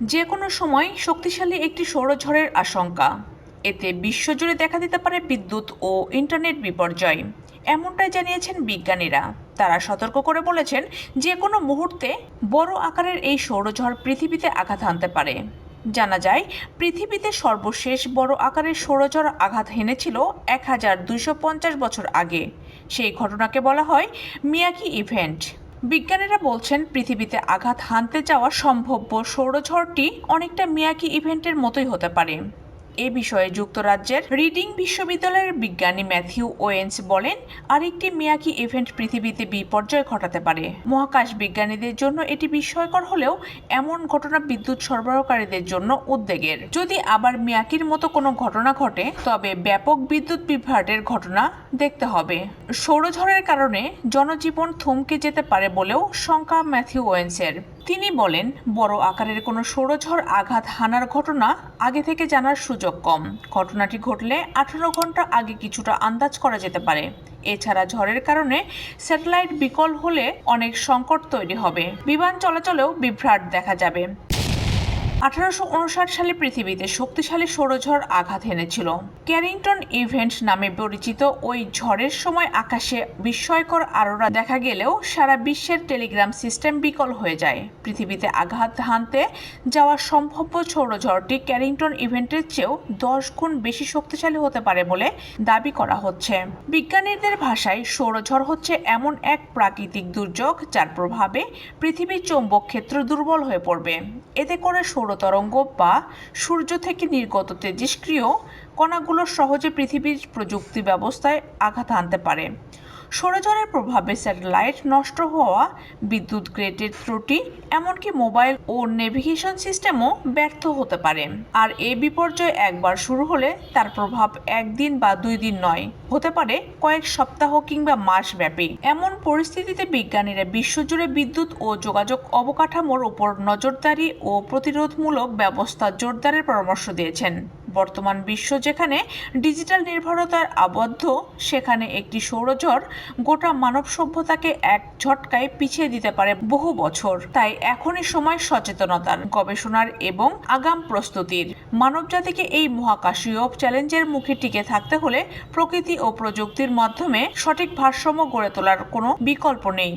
যে কোনো সময় শক্তিশালী একটি সৌরঝড়ের আশঙ্কা। এতে বিশ্বজুড়ে দেখা দিতে পারে বিদ্যুৎ ও ইন্টারনেট বিপর্যয়। এমনটাই জানিয়েছেন বিজ্ঞানীরা। তারা সতর্ক করে বলেছেন, যে কোনো মুহূর্তে বড় আকারের এই সৌরঝড় পৃথিবীতে আঘাত হানতে পারে। জানা যায়, পৃথিবীতে সর্বশেষ বড় আকারের সৌরঝড় আঘাত হেনেছিল এক হাজার দুইশো পঞ্চাশ বছর আগে। সেই ঘটনাকে বলা হয় মিয়াকি ইভেন্ট। বিজ্ঞানীরা বলছেন পৃথিবীতে আঘাত হানতে যাওয়া সম্ভাব্য সৌরঝড়টি অনেকটা মিয়াকি ইভেন্টের মতোই হতে পারে। এ বিষয়ে যুক্তরাজ্যের রিডিং বিশ্ববিদ্যালয়ের বিজ্ঞানী ম্যাথিউ ওয়েন্স বলেন, আরেকটি মিয়াকি ইভেন্ট পৃথিবীতে বিপর্যয় ঘটাতে পারে। মহাকাশ বিজ্ঞানীদের জন্য এটি বিস্ময়কর হলেও এমন ঘটনা বিদ্যুৎ সরবরাহকারীদের জন্য উদ্বেগের। যদি আবার মিয়াকির মতো কোনো ঘটনা ঘটে, তবে ব্যাপক বিদ্যুৎ বিভ্রাটের ঘটনা দেখতে হবে। সৌরঝড়ের কারণে জনজীবন থমকে যেতে পারে বলেও শঙ্কা ম্যাথিউ ওয়েন্সের। তিনি বলেন, বড় আকারের কোনো সৌরঝড় আঘাত হানার ঘটনা আগে থেকে জানার সুযোগ কম। ঘটনাটি ঘটলে আঠারো ঘণ্টা আগে কিছুটা আন্দাজ করা যেতে পারে। এছাড়া ঝড়ের কারণে স্যাটেলাইট বিকল হলে অনেক সংকট তৈরি হবে। বিমান চলাচলেও বিভ্রাট দেখা যাবে। আঠারোশো উনষাট সালে পৃথিবীতে শক্তিশালী সৌরঝড় আঘাত এনেছিল। ক্যারিংটন ইভেন্ট নামে পরিচিত ওই ঝড়ের সময় আকাশে বিস্ময়কর আরোরা দেখা গেলেও সারা বিশ্বের টেলিগ্রাম সিস্টেম বিকল হয়ে যায়। পৃথিবীতে আঘাত হানতে যাওয়া সম্ভাব্য সৌরঝড়টি ক্যারিংটন ইভেন্টের চেয়েও দশ গুণ বেশি শক্তিশালী হতে পারে বলে দাবি করা হচ্ছে। বিজ্ঞানীদের ভাষায় সৌরঝড় হচ্ছে এমন এক প্রাকৃতিক দুর্যোগ যার প্রভাবে পৃথিবীর চৌম্বক ক্ষেত্র দুর্বল হয়ে পড়বে। এতে করে সৌরতরঙ্গ বা সূর্য থেকে নির্গত তেজিষ্ক্রিয় কণাগুলো সহজে পৃথিবীর প্রযুক্তি ব্যবস্থায় আঘাত আনতে পারে। সৌরঝড়ের প্রভাবে স্যাটেলাইট নষ্ট হওয়া, বিদ্যুৎ গ্রেডের ত্রুটি, এমনকি মোবাইল ও নেভিগেশন সিস্টেমও ব্যর্থ হতে পারে। আর এই বিপর্যয় একবার শুরু হলে তার প্রভাব একদিন বা দুই দিন নয়, হতে পারে কয়েক সপ্তাহ কিংবা মাস ব্যাপী এমন পরিস্থিতিতে বিজ্ঞানীরা বিশ্বজুড়ে বিদ্যুৎ ও যোগাযোগ অবকাঠামোর উপর নজরদারি ও প্রতিরোধমূলক ব্যবস্থা জোরদারের পরামর্শ দিয়েছেন। বর্তমান বিশ্ব যেখানে ডিজিটাল নির্ভরতার আবদ্ধ, সেখানে একটি সৌরঝড় গোটা মানব সভ্যতাকে এক ঝটকায় পিছিয়ে দিতে পারে বহু বছর। তাই এখনই সময় সচেতনতার, গবেষণার এবং আগাম প্রস্তুতির। মানবজাতিকে এই মহাকাশীয় চ্যালেঞ্জের মুখে টিকে থাকতে হলে প্রকৃতি ও প্রযুক্তির মাধ্যমে সঠিক ভারসাম্য গড়ে তোলার কোনো বিকল্প নেই।